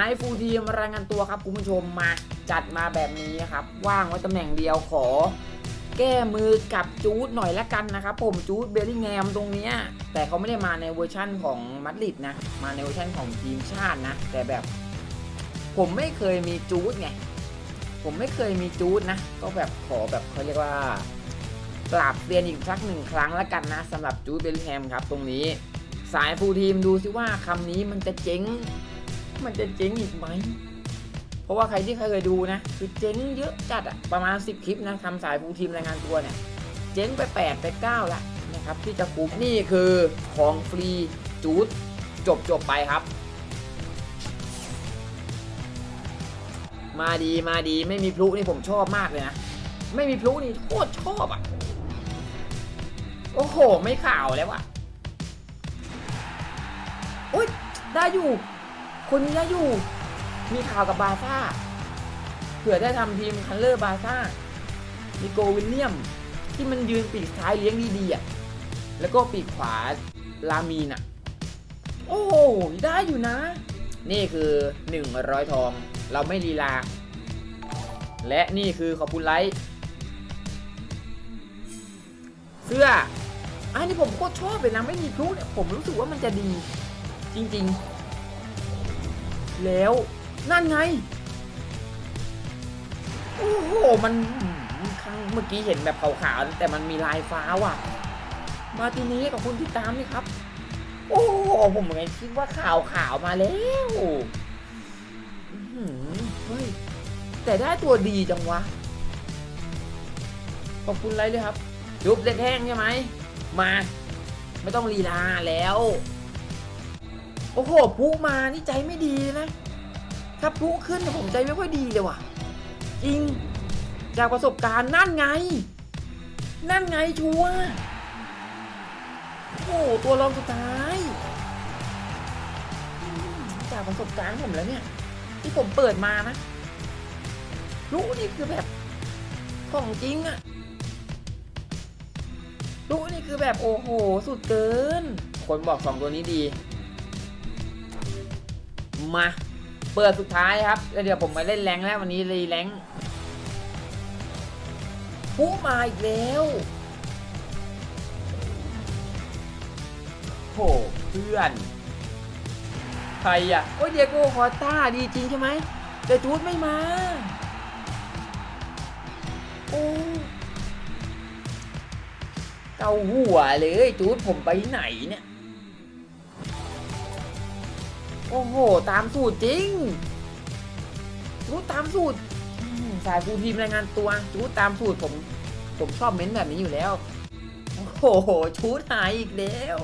ายฟูลทีมรายงานตัวครับคุณผู้ชมมาจัดมาแบบนี้ครับ ว่างไว้ตำแหน่งเดียวขอ แก้มือกับจูดหน่อยละกันนะครับผมจูดเบลลิงแฮมตรงเนี้ยแต่เขาไม่ได้มาในเวอร์ชั่นของมาดริดนะมาในเวอร์ชั่นของทีมชาตินะ แต่แบบ ผมไม่เคยมีจูดไงผมไม่เคยมีจูดนะ ก็แบบขอแบบเขาเรียกว่าปราบเรียนอีกสักหนึ่งครั้งละกันนะสำหรับจูดเบลลิงแฮมครับตรงนี้ สายฟูทีมดูซิว่าคำนี้มันจะเจ๊ง มันจะเจ๊งอีกไหม เพราะว่าใครที่เคยดูนะ คือเจ๊งเยอะจัดอะประมาณ 10 คลิปนะทำสายฟูทีมรายงานตัวเนี่ย เจ๊งไป 8 ไป 9 ละนะครับ ที่จะคุ้มนี่คือของฟรีจูดจบจบไปครับ มาดีมาดีไม่มีพลุนี่ผมชอบมากเลยนะ ไม่มีพลุนี่โคตรชอบอะ โอ้โห ไม่ข่าวแล้วอะโอ๊ยได้อยู่ คนนี้อยู่ มีข่าวกับบาร์ซ่าเผื่อได้ทำทีมคันเลอร์บาร์ซ่ามีโกวิลเลียม ที่มันยืนปีกซ้ายเลี้ยงดีๆอะ แล้วก็ปีกขวาลามีนอะ โอ้โหได้อยู่นะ นี่คือ 100 ทอง เราไม่ลีลา และนี่คือขอบคุณไลท์เสื้ออันนี้ผมโคตรชอบเลยนะไม่มีพลุผมรู้สึกว่ามันจะดี จริง ๆ แล้วนั่นไง โอ้โห มันครั้งเมื่อกี้เห็นแบบขาวๆแต่มันมีลายฟ้าว่ะ มาทีนี้กับคุณที่ตามนี่ครับ โอ้โห ผมไงคิดว่าขาวขาวๆมาแล้วเฮ้ย แต่ได้ตัวดีจังวะ ขอบคุณไรเลยครับยุบเล็กแห้งใช่ไหม มา ไม่ต้องลีลาแล้ว โอ้โหพุมานี่ใจไม่ดีนะ ถ้าพุขึ้นเนี่ยผมใจไม่ค่อยดีเลยว่ะ จริง จากประสบการณ์นั่นไง นั่นไงชัวโอ้โหตัวรองสุดท้าย จากประสบการณ์ผมแล้วเนี่ย ที่ผมเปิดมานะ รู้นี่คือแบบของจริงอะรู้นี่คือแบบโอ้โห สุดเกิน คนบอกสองตัวนี้ดี มาเปิดสุดท้ายครับแล้วเดี๋ยวผมมาเล่นแรงแล้ววันนี้รีแรงผู้มาอีกแล้วโหเพื่อน ใครอะ โอ้ยเดียโก้คอต้าดีจริงใช่ไหมแต่จูดไม่มา โอ้เกาหัวเลยจูดผมไปไหนเนี่ย อ้โห ตามสูตรจริงจูดตามสูตรสายฟูทีมรายงานตัวจูดตามสูตรผม ผมชอบเม้นแบบนี้อยู่แล้ว โอ้โห ชูดหายอีกแล้ว